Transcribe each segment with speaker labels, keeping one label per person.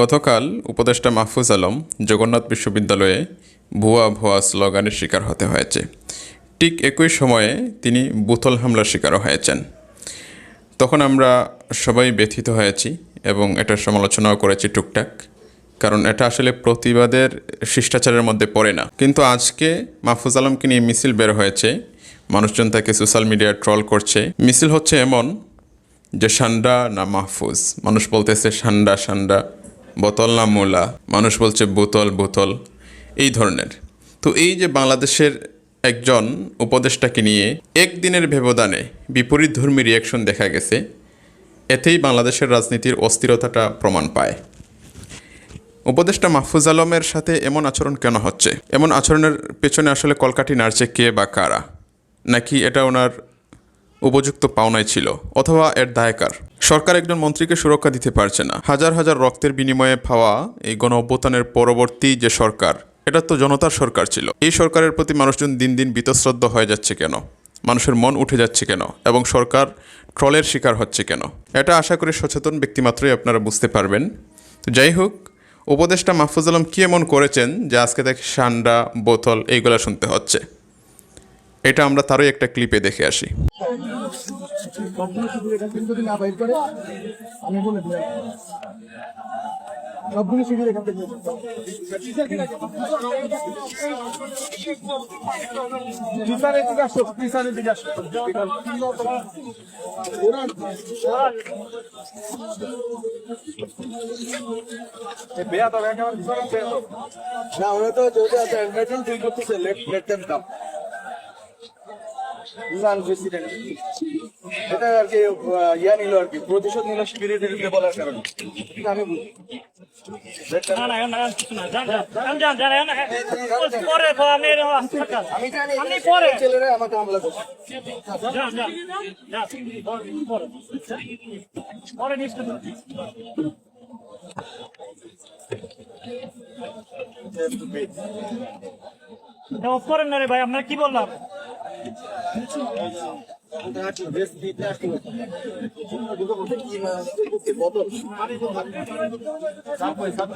Speaker 1: গতকাল উপদেষ্টা মাহফুজ আলম জগন্নাথ বিশ্ববিদ্যালয়ে ভুয়া ভুয়া স্লোগানের শিকার হতে হয়েছে। ঠিক একই সময়ে তিনি বুথল হামলার শিকারও হয়েছেন। তখন আমরা সবাই ব্যথিত হয়েছি এবং এটার সমালোচনাও করেছি টুকটাক, কারণ এটা আসলে প্রতিবাদের শিষ্টাচারের মধ্যে পড়ে না। কিন্তু আজকে মাহফুজ আলমকে নিয়ে মিছিল বের হয়েছে, মানুষজন তাকে সোশ্যাল মিডিয়ায় ট্রল করছে। মিছিল হচ্ছে এমন যে সান্ডা না মাহফুজ, মানুষ বলতেছে সান্ডা সান্ডা। বোতল না মোলা? মানুষ বলছে বোতল বোতল। এই ধরনের। তো এই যে বাংলাদেশের একজন উপদেষ্টাকে নিয়ে একদিনের ব্যবধানে বিপরীত ধর্মী রিয়াকশন দেখা গেছে, এতেই বাংলাদেশের রাজনীতির অস্থিরতাটা প্রমাণ পায়। উপদেষ্টা মাহফুজ আলমের সাথে এমন আচরণ কেন হচ্ছে? এমন আচরণের পেছনে আসলে কলকাঠি নাড়ছে কে বা কারা? নাকি এটা ওনার উপযুক্ত পাওনাই ছিল, অথবা এর দায়কার। সরকার একজন মন্ত্রীকে সুরক্ষা দিতে পারছে না। হাজার হাজার রক্তের বিনিময়ে পাওয়া এই গণ অভ্যুত্থানের পরবর্তী যে সরকার, এটা তো জনতার সরকার ছিল। এই সরকারের প্রতি মানুষজন দিন দিন বিতশ্রদ্ধ হয়ে যাচ্ছে কেন? মানুষের মন উঠে যাচ্ছে কেন? এবং সরকার ট্রলের শিকার হচ্ছে কেন? এটা আশা করি সচেতন ব্যক্তিমাত্রই আপনারা বুঝতে পারবেন। তো যাই হোক, উপদেষ্টা মাহফুজ আলম কী এমন করেছেন যে আজকে তাকে সান্ডা, বোতল এইগুলা শুনতে হচ্ছে? এটা আমরা তারই একটা ক্লিপে দেখে আসি।
Speaker 2: না ওরা তো যেহেতু করতেছে লেট লেট ইরান প্রেসিডেন্ট এটা আর কি ইয়া নিল আর কি প্রতিশোধ নিল শিবিরের বিরুদ্ধে বলার কারণে আমি Let
Speaker 3: অফ করেন না রে ভাই আপনার কি বললাম?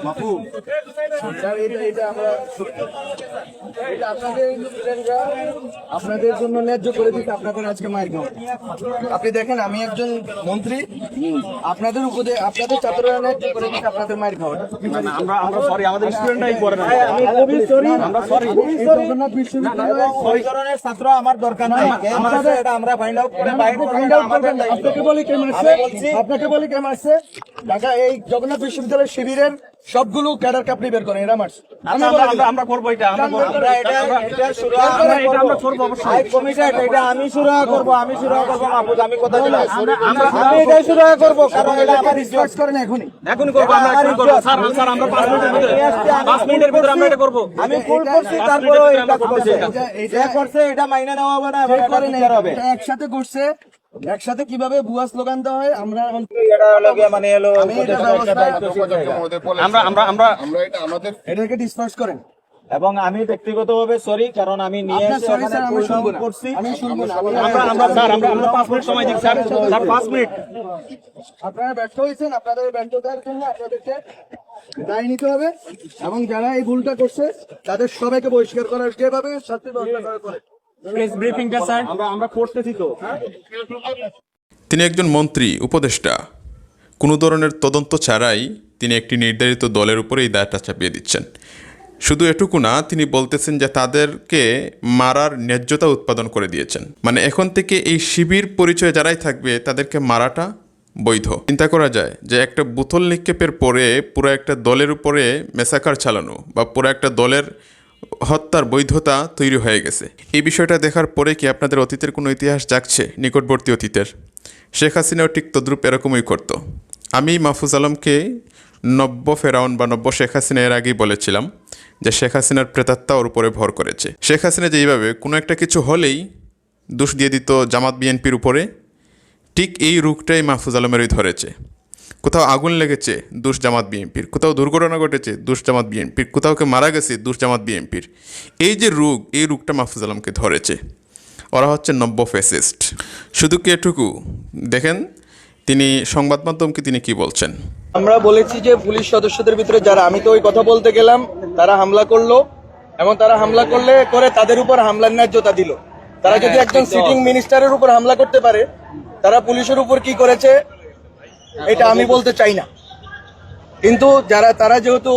Speaker 2: বাপু আপনাদের জন্য ন্যায্য করে দিতে আপনাদের আজকে মায়ের আপনি দেখেন আমি একজন মন্ত্রী। আপনাদের উপদে আপনাদের ছাত্ররা ন্যায্য করে দিতে আপনাদের মায়ের খাওয়া
Speaker 4: আমরা আমরা সরি আমাদের স্টুডেন্টরাই করে না।
Speaker 2: সরি আমরা সরি
Speaker 4: ধরনের ছাত্র আমার দরকার নাই। আমরা ফাইন্ড আউট করে
Speaker 2: বাইরে ফাইন্ড আউট করবেন না। আপনাকে বলি কেমন আছে আপনাকে বলি কেমন আছে ঢাকা এই জগন্নাথ বিশ্ববিদ্যালয়ের শিবিরের সবগুলো ক্যাডার কাপড়ি বের করেন এরা মারছে।
Speaker 4: আমরা
Speaker 2: দিলাম।
Speaker 4: করব এটা আমরা
Speaker 2: এটা এটা শুরু
Speaker 4: এটা আমরা করব। অবশ্যই। কমিটেড এটা আমি শুরু করব আমি শুরু করব মাহফুজ আমি কথা দিলাম।
Speaker 2: আমি এটাই শুরু করব কারণ এটা আমার রিসার্চ করেন এখনই।
Speaker 4: এখনই করব আমরা এখনই করব। স্যার স্যার আমরা পাঁচ মিনিটের ভিতরে পাঁচ মিনিটের ভিতরে আমরা এটা করব।
Speaker 2: আমি ফুল করছি তারপরে এটা
Speaker 4: আমরা এটা।
Speaker 2: এটা এটা করছে। এটা মাইনে নেওয়া হবে না এটা হবে। একসাথে করছে একসাথে কীভাবে ভুয়া স্লোগান দেওয়া হয় আমরা
Speaker 4: এটা হলো মানে এলো
Speaker 2: এটা
Speaker 4: আমরা আমরা আমরা
Speaker 2: এটাকে ডিসপার্স করেন।
Speaker 4: এবং আমি ব্যক্তিগতভাবে সরি কারণ আমি নিয়ে এসে করছি আমরা আমরা স্যার আমরা আমরা মিনিট সময় দিচ্ছি স্যার। স্যার পাঁচ মিনিট।
Speaker 2: আপনারা ব্যর্থ হয়েছেন আপনাদের ব্যর্থতার জন্য আপনাদেরকে দায় নিতে হবে। এবং যারা এই ভুলটা করছে তাদের সবাইকে বহিষ্কার করার যেভাবে শাস্তি ব্যবস্থা করা করে।
Speaker 4: প্রেস ব্রিফিংটা স্যার আমরা আমরা করতেছি তো।
Speaker 1: তিনি একজন মন্ত্রী উপদেষ্টা। কোনো ধরনের তদন্ত ছাড়াই তিনি একটি নির্ধারিত দলের উপরে এই দায়টা চাপিয়ে দিচ্ছেন। শুধু এটুকু না তিনি বলতেছেন যে তাদেরকে মারার ন্যায্যতা উৎপাদন করে দিয়েছেন। মানে এখন থেকে এই শিবির পরিচয় যারাই থাকবে তাদেরকে মারাটা বৈধ। চিন্তা করা যায় যে একটা বুথল নিক্ষেপের পরে পুরো একটা দলের উপরে মেসাকার চালানো বা পুরো একটা দলের হত্যার বৈধতা তৈরি হয়ে গেছে। এই বিষয়টা দেখার পরে কি আপনাদের অতীতের কোনো ইতিহাস জাগছে? নিকটবর্তী অতীতের। শেখ হাসিনাও ঠিক তদ্রূপ এরকমই করত। আমি মাহফুজ আলমকে নব্য ফেরাউন বা নব্য শেখ হাসিনা এর আগেই বলেছিলাম যে শেখ হাসিনার প্রেতাত্মা ওর উপরে ভর করেছে। শেখ হাসিনা যেইভাবে কোনো একটা কিছু হলেই দোষ দিয়ে দিত জামাত বিএনপির উপরে, ঠিক এই রূপটাই মাহফুজ আলমেরই ধরেছে। কোথাও আগুন লেগেছে দুষ জামাত বিএনপির। কোথাও দুর্ঘটনা ঘটেছে দুষ জামাত বিএনপির। কোথাও কেউ মারা গেছে দুষ জামাত বিএনপির। এই যে রোগ এই রোগটা মাহফুজ আলমকে ধরেছে। ওরা হচ্ছে নব্য ফেসিস্ট শুধু কি এটুকু? দেখেন তিনি সংবাদ মাধ্যমকে তিনি কি বলছেন?
Speaker 2: আমরা বলেছি যে পুলিশ সদস্যদের ভিতরে যারা আমি তো ওই কথা বলতে গেলাম তারা হামলা করল এবং তারা হামলা করলে করে তাদের উপর হামলার ন্যায্যতা দিল। তারা যদি একজন সিটিং মিনিস্টারের উপর হামলা করতে পারে তারা পুলিশের উপর কি করেছে? এটা আমি বলতে চাই না। কিন্তু যারা, তারা যেহেতু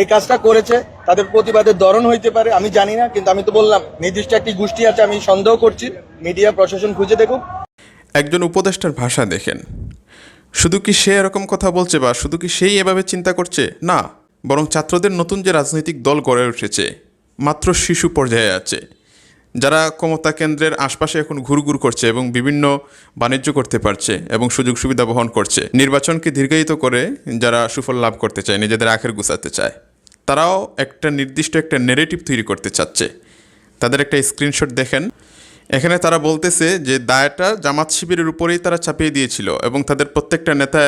Speaker 2: এই কাজটা করেছে, তাদের প্রতিবাদের ধরন হইতে পারে, আমি জানি না, কিন্তু আমি তো বললাম, নির্দিষ্ট একটি গোষ্ঠী আছে, আমি সন্দেহ করছি, মিডিয়া, প্রশাসন খুঁজে দেখুক।
Speaker 1: একজন উপদেষ্টার ভাষা দেখেন। শুধু কি সে এরকম কথা বলছে বা শুধু কি সেই এভাবে চিন্তা করছে? না, বরং ছাত্রদের নতুন যে রাজনৈতিক দল গড়ে উঠেছে, মাত্র শিশু পর্যায়ে আছে। যারা ক্ষমতা কেন্দ্রের আশপাশে এখন ঘুরঘুর করছে এবং বিভিন্ন বাণিজ্য করতে পারছে এবং সুযোগ সুবিধা বহন করছে, নির্বাচনকে দীর্ঘায়িত করে যারা সুফল লাভ করতে চায়, নিজেদের আখের গুছাতে চায়, তারাও একটা নির্দিষ্ট একটা নেরেটিভ তৈরি করতে চাচ্ছে। তাদের একটা স্ক্রিনশট দেখেন। এখানে তারা বলতেছে যে দায়টা জামাত শিবিরের উপরেই তারা চাপিয়ে দিয়েছিল এবং তাদের প্রত্যেকটা নেতা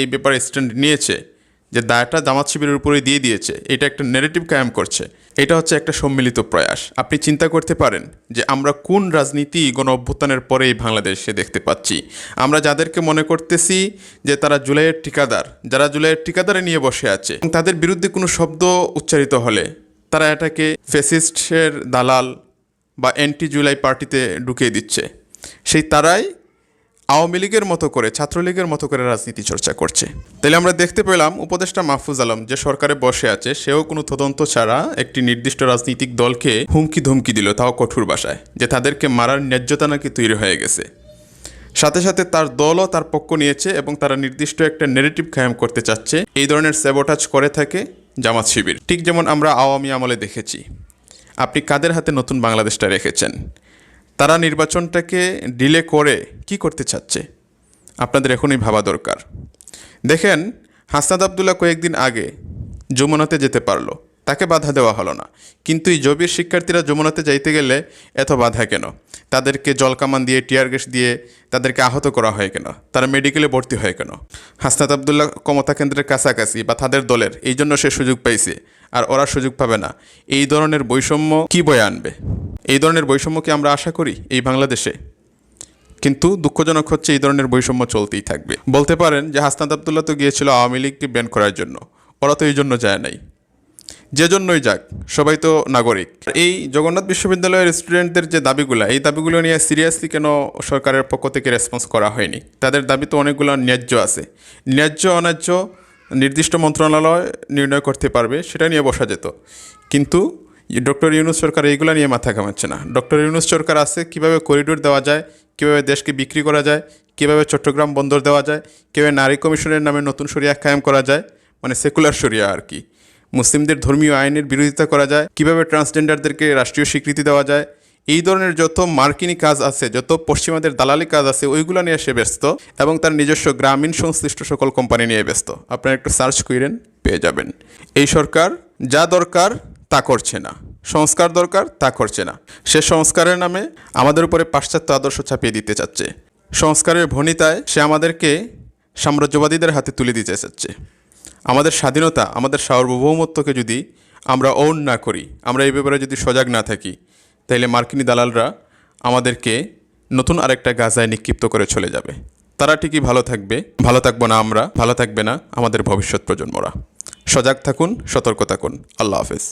Speaker 1: এই ব্যাপারে স্ট্যান্ড নিয়েছে যে দায়টা জামাত শিবিরের উপরেই দিয়ে দিয়েছে। এটা একটা নেগেটিভ কায়েম করছে। এটা হচ্ছে একটা সম্মিলিত প্রয়াস। আপনি চিন্তা করতে পারেন যে আমরা কোন রাজনীতি গণ অভ্যুত্থানের পরেই বাংলাদেশে দেখতে পাচ্ছি। আমরা যাদেরকে মনে করতেছি যে তারা জুলাইয়ের ঠিকাদার, যারা জুলাইয়ের ঠিকাদারে নিয়ে বসে আছে তাদের বিরুদ্ধে কোনো শব্দ উচ্চারিত হলে তারা এটাকে ফেসিস্টের দালাল বা অ্যান্টি জুলাই পার্টিতে ঢুকিয়ে দিচ্ছে। সেই তারাই আওয়ামী লীগের মতো করে, ছাত্রলীগের মতো করে রাজনীতি চর্চা করছে। তাহলে আমরা দেখতে পেলাম উপদেষ্টা মাহফুজ আলম যে সরকারে বসে আছে, সেও কোনো তদন্ত ছাড়া একটি নির্দিষ্ট রাজনৈতিক দলকে হুমকি ধমকি দিল তাও কঠোর ভাষায়, যে তাদেরকে মারার ন্যায্যতা নাকি তৈরি হয়ে গেছে। সাথে সাথে তার দলও তার পক্ষ নিয়েছে এবং তারা নির্দিষ্ট একটা নেগেটিভ কায়েম করতে চাচ্ছে, এই ধরনের স্যাবোটাজ করে থাকে জামাত শিবির। ঠিক যেমন আমরা আওয়ামী আমলে দেখেছি। আপনি কাদের হাতে নতুন বাংলাদেশটা রেখেছেন? তারা নির্বাচনটাকে ডিলে করে কি করতে চাচ্ছে? আপনাদের এখনই ভাবা দরকার। দেখেন হাসনাদ আবদুল্লাহ কয়েকদিন আগে যমুনাতে যেতে পারল। তাকে বাধা দেওয়া হলো না। কিন্তু এই জবির শিক্ষার্থীরা যমুনাতে যাইতে গেলে এত বাধা কেন? তাদেরকে জলকামান দিয়ে, টিয়ার গ্যাস দিয়ে তাদেরকে আহত করা হয় কেন? তারা মেডিকেলে ভর্তি হয় কেন? হাসনাত আবদুল্লাহ ক্ষমতা কেন্দ্রের কাছাকাছি বা তাদের দলের, এই জন্য সে সুযোগ পাইছে। আর ওরা সুযোগ পাবে না। এই ধরনের বৈষম্য কি বয়ে আনবে? এই ধরনের বৈষম্য কি আমরা আশা করি এই বাংলাদেশে? কিন্তু দুঃখজনক হচ্ছে এই ধরনের বৈষম্য চলতেই থাকবে। বলতে পারেন যে হাসনাত আবদুল্লাহ তো গিয়েছিল আওয়ামী লীগকে ব্যান করার জন্য। ওরা তো এই জন্য যায় নাই। যে জন্যই যাক, সবাই তো নাগরিক। এই জগন্নাথ বিশ্ববিদ্যালয়ের স্টুডেন্টদের যে দাবিগুলো, এই দাবিগুলো নিয়ে সিরিয়াসলি কেন সরকারের পক্ষ থেকে রেসপন্স করা হয়নি? তাদের দাবি তো অনেকগুলো ন্যায্য আছে। ন্যায্য, অন্যায্য নির্দিষ্ট মন্ত্রণালয় নির্ণয় করতে পারবে, সেটা নিয়ে বসা যেত। কিন্তু ডক্টর ইউনুস সরকার এইগুলো নিয়ে মাথা ঘামাচ্ছে না। ডক্টর ইউনুস সরকার আছে, কীভাবে করিডোর দেওয়া যায়, কীভাবে দেশকে বিক্রি করা যায়, কীভাবে চট্টগ্রাম বন্দর দেওয়া যায়, কীভাবে নারী কমিশনের নামে নতুন সরিয়া কায়েম করা যায় মানে সেকুলার সরিয়া আর কি। মুসলিমদের ধর্মীয় আইনের বিরোধিতা করা যায়, কীভাবে ট্রান্সজেন্ডারদেরকে রাষ্ট্রীয় স্বীকৃতি দেওয়া যায়, এই ধরনের যত মার্কিনি কাজ আছে, যত পশ্চিমাদের দালালি কাজ আছে, ওইগুলো নিয়ে সে ব্যস্ত এবং তার নিজস্ব গ্রামীণ সংশ্লিষ্ট সকল কোম্পানি নিয়ে ব্যস্ত। আপনারা একটু সার্চ করেন পেয়ে যাবেন। এই সরকার যা দরকার, তা করছে না। সংস্কার দরকার, তা করছে না। সে সংস্কারের নামে আমাদের উপরে পাশ্চাত্য আদর্শ চাপিয়ে দিতে চাচ্ছে। সংস্কারের ভনিতায় সে আমাদেরকে সাম্রাজ্যবাদীদের হাতে তুলে দিতে চাচ্ছে। আমাদের স্বাধীনতা, আমাদের সার্বভৌমত্বকে যদি আমরা ওন না করি, আমরা এই ব্যাপারে যদি সজাগ না থাকি, তাইলে মার্কিনী দালালরা আমাদেরকে নতুন আরেকটা গাজায় নিক্ষিপ্ত করে চলে যাবে। তারা ঠিকই ভালো থাকবে, ভালো থাকব না আমরা, ভালো থাকবে না আমাদের ভবিষ্যৎ প্রজন্মরা। সজাগ থাকুন, সতর্ক থাকুন। আল্লাহ হাফেজ।